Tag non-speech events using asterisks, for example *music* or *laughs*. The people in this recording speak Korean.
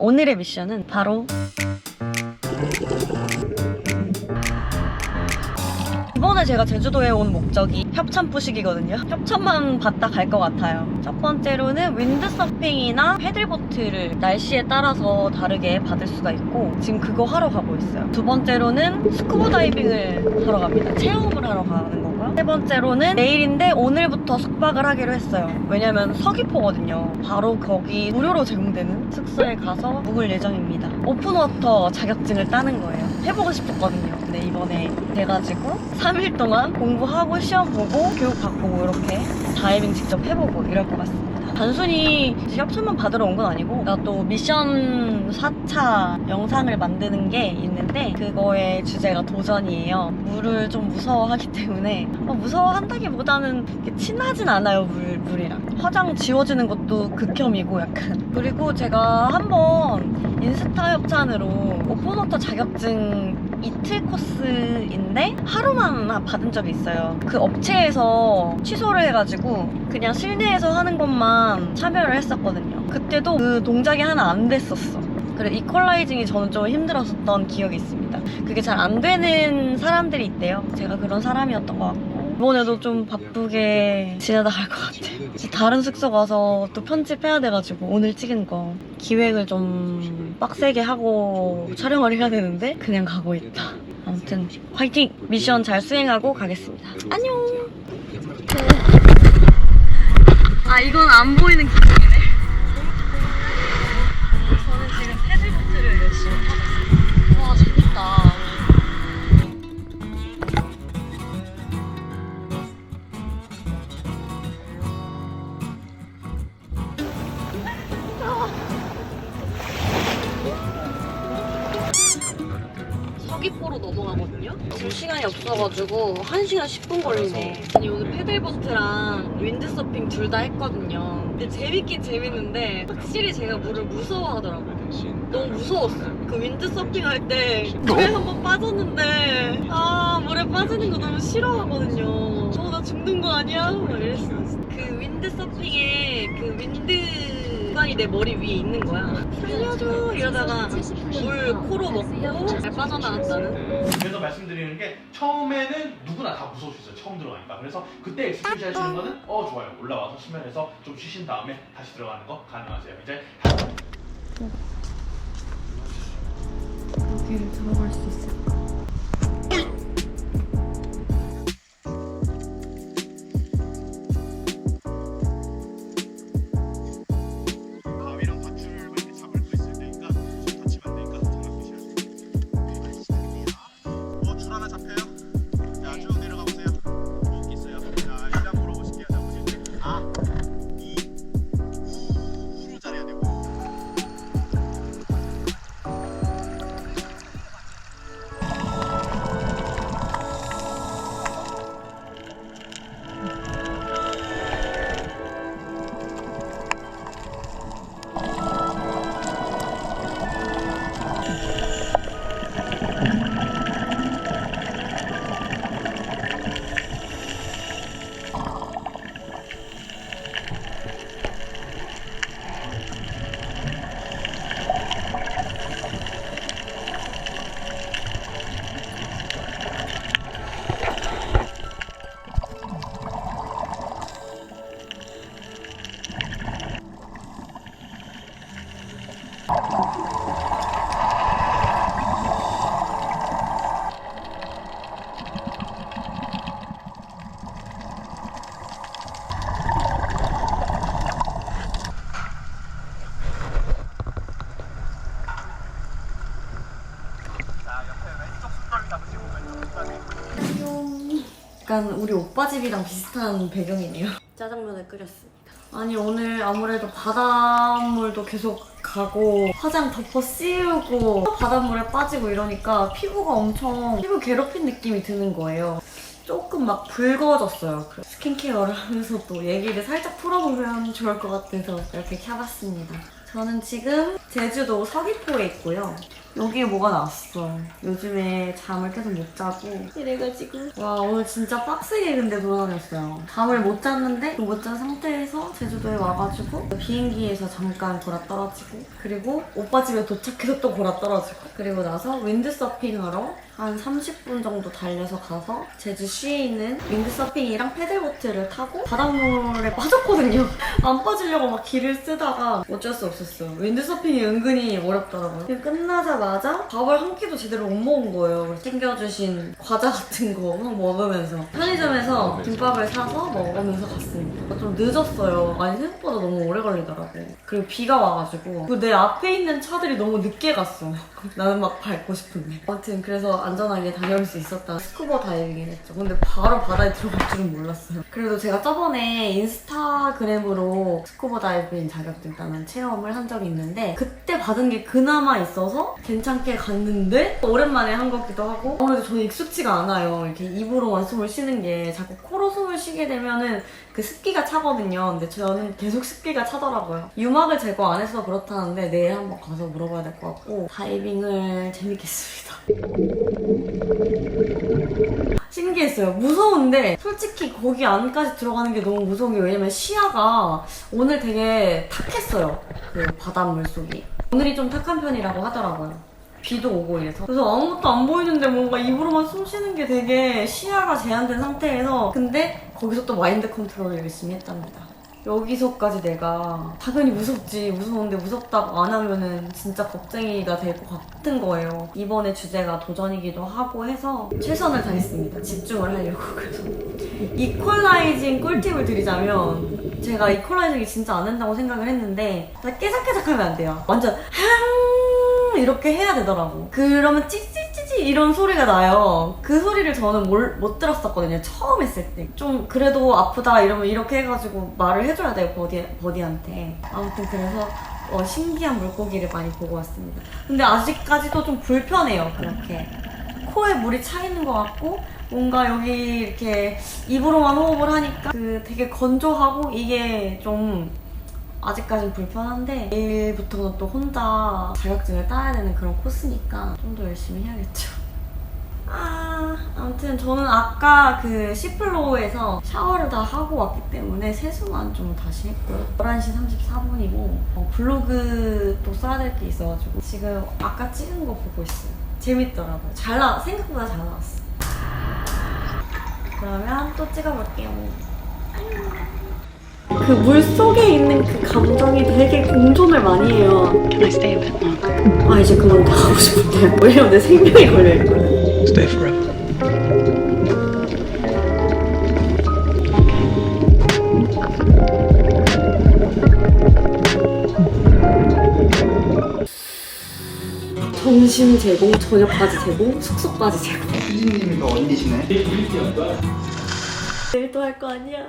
오늘의 미션은 바로 이번에 제가 제주도에 온 목적이 협찬 부식이거든요. 협찬만 받다 갈 것 같아요. 첫 번째로는 윈드서핑이나 패들보트를 날씨에 따라서 다르게 받을 수가 있고 지금 그거 하러 가고 있어요. 두 번째로는 스쿠버 다이빙을 하러 갑니다. 체험을 하러 가는 거고요. 세 번째로는 내일인데 오늘부터 숙박을 하기로 했어요. 왜냐면 서귀포거든요. 바로 거기 무료로 제공되는 숙소에 가서 묵을 예정입니다. 오픈워터 자격증을 따는 거예요. 해보고 싶었거든요. 근데 이번에 돼가지고 3일 동안 공부하고 시험 보고 교육 받고 이렇게 다이빙 직접 해보고 이럴 것 같습니다. 단순히 협찬만 받으러 온 건 아니고 나 또 미션 4차 영상을 만드는 게 있는데 그거의 주제가 도전이에요. 물을 좀 무서워하기 때문에. 어, 무서워한다기보다는 친하진 않아요 물, 물이랑. 화장 지워지는 것도 극혐이고 약간. 그리고 제가 한번 인스타 협찬으로 오픈워터 자격증 이틀 코스인데 하루만 받은 적이 있어요. 그 업체에서 취소를 해가지고 그냥 실내에서 하는 것만 참여를 했었거든요. 그때도 그 동작이 하나 안 됐었어. 그래 이퀄라이징이 저는 좀 힘들었었던 기억이 있습니다. 그게 잘 안 되는 사람들이 있대요. 제가 그런 사람이었던 것 같고 이번에도 좀 바쁘게 지내다 갈 것. 이제 다른 숙소 가서 또 편집해야 돼가지고 오늘 찍은 거 기획을 좀 빡세게 하고 촬영을 해야 되는데 그냥 가고 있다. 아무튼 화이팅! 미션 잘 수행하고 가겠습니다. 안녕! 아 이건 안 보이는 기둥이네. 서귀포로 넘어가거든요? 지금 시간이 없어가지고 1시간 10분 걸리네. 아니, 오늘 패들보트랑 윈드서핑 둘 다 했거든요. 근데 재밌긴 재밌는데 확실히 제가 물을 무서워하더라고요. 너무 무서웠어요. 그 윈드서핑 할 때 물에 한 번 빠졌는데 아 물에 빠지는 거 너무 싫어하거든요. 어 나 죽는 거 아니야? 막 이랬어. 그 윈드서핑에 그 윈드 구간이 내 머리 위에 있는 거야. 살려줘 이러다가 물 코로 먹고 잘 빠져나갔다는. 그래서 말씀드리는 게 처음에는 누구나 다 무서울 수 있어요. 처음 들어가니까. 그래서 그때 엑스큐시 하시는 거는 어 좋아요. 올라와서 수면에서 좀 쉬신 다음에 다시 들어가는 거 가능하세요. 이제 여기를 들어갈 수 있을까? 약간 우리 오빠 집이랑 비슷한 배경이네요. *laughs* 짜장면을 끓였습니다. 아니 오늘 아무래도 바닷물도 계속 가고 화장 덮어 씌우고 바닷물에 빠지고 이러니까 피부가 엄청 피부 괴롭힌 느낌이 드는 거예요. 조금 막 붉어졌어요. 그래서 스킨케어를 하면서 또 얘기를 살짝 풀어보면 좋을 것 같아서 이렇게 켜봤습니다. 저는 지금 제주도 서귀포에 있고요. 여기에 뭐가 나왔어. 요즘에 잠을 계속 못 자고 이래가지고 와 오늘 진짜 빡세게 근데 돌아다녔어요. 잠을 못 잤는데 못 잔 상태에서 제주도에 와가지고 비행기에서 잠깐 돌아 떨어지고 그리고 오빠 집에 도착해서 또 돌아 떨어지고 그리고 나서 윈드서핑 하러 한 30분 정도 달려서 가서 제주시에 있는 윈드서핑이랑 패들보트를 타고 바닷물에 빠졌거든요. *laughs* 안 빠지려고 막 길을 쓰다가 어쩔 수 없었어요. 윈드서핑이 은근히 어렵더라고요. 끝나자마자 밥을 한 끼도 제대로 못 먹은 거예요. 챙겨주신 과자 같은 거 막 먹으면서 편의점에서 김밥을 사서 먹으면서 갔습니다. 좀 늦었어요. 아니 생각보다 너무 오래 걸리더라고. 그리고 비가 와가지고 그내 앞에 있는 차들이 너무 늦게 갔어. *laughs* 나는 막 밟고 싶은데. 아무튼 그래서 안전하게 다녀올 수 있었다. 스쿠버 다이빙을 했죠. 근데 바로 바다에 들어갈 줄은 몰랐어요. 그래도 제가 저번에 인스타그램으로 스쿠버 다이빙 자격증 따는 체험을 한 적이 있는데 그때 받은 게 그나마 있어서 괜찮게 갔는데 오랜만에 한 거기도 하고 아무래도 저는 익숙지가 않아요. 이렇게 입으로만 숨을 쉬는 게 자꾸 코로 숨을 쉬게 되면은 그 습기가 차거든요. 근데 저는 계속 습기가 차더라고요. 유막을 제거 안 해서 그렇다는데 내일 한번 가서 물어봐야 될 것 같고 다이빙을 재밌겠습니다. 신기했어요. 무서운데 솔직히 거기 안까지 들어가는 게 너무 무서운 게 왜냐면 시야가 오늘 되게 탁했어요. 그 바닷물 속이. 오늘이 좀 탁한 편이라고 하더라고요. 비도 오고 이래서 그래서 아무것도 안 보이는데 뭔가 입으로만 숨 쉬는 게 되게 시야가 제한된 상태에서 근데 거기서 또 마인드 컨트롤을 열심히 했답니다. 여기서까지 내가 당연히 무섭지 무서운데 무섭다고 안 하면은 진짜 겁쟁이가 될 것 같은 거예요. 이번에 주제가 도전이기도 하고 해서 최선을 다했습니다. 집중을 하려고 *laughs* 그래서 이퀄라이징 꿀팁을 드리자면 제가 이퀄라이징이 진짜 안 된다고 생각을 했는데 깨작깨작 하면 안 돼요. 완전 항 이렇게 해야 되더라고. 그러면 찌 찌찌찌 이런 소리가 나요. 그 소리를 저는 몰- 못 들었었거든요. 처음 했을 때. 좀 그래도 아프다 이러면 이렇게 해가지고 말을 해줘야 돼요. 버디, 버디한테. 아무튼 그래서 어, 신기한 물고기를 많이 보고 왔습니다. 근데 아직까지도 좀 불편해요. 그렇게. 코에 물이 차 있는 것 같고 뭔가 여기 이렇게 입으로만 호흡을 하니까 그 되게 건조하고 이게 좀 아직까진 불편한데 내일부터는 또 혼자 자격증을 따야 되는 그런 코스니까 좀 더 열심히 해야겠죠. 아, 아무튼 저는 아까 그 시플로우에서 샤워를 다 하고 왔기 때문에 세수만 좀 다시 했고요. 11시 34분이고 블로그 또 써야 될 게 있어가지고 지금 아까 찍은 거 보고 있어요. 재밌더라고요. 잘 나, 생각보다 잘 나왔어. 그러면 또 찍어볼게요. 그 물 속에 있는 그 감정이 되게 공존을 많이 해요. Can I stay a bit longer? 아 이제 그만 나가고 싶은데 왜냐면 내 생명이 걸려 있거든. Stay forever. 점심 제공, 저녁까지 제공, 숙소까지 제공. 피디님이 더 언니시네. 내일 또 할 거 아니야?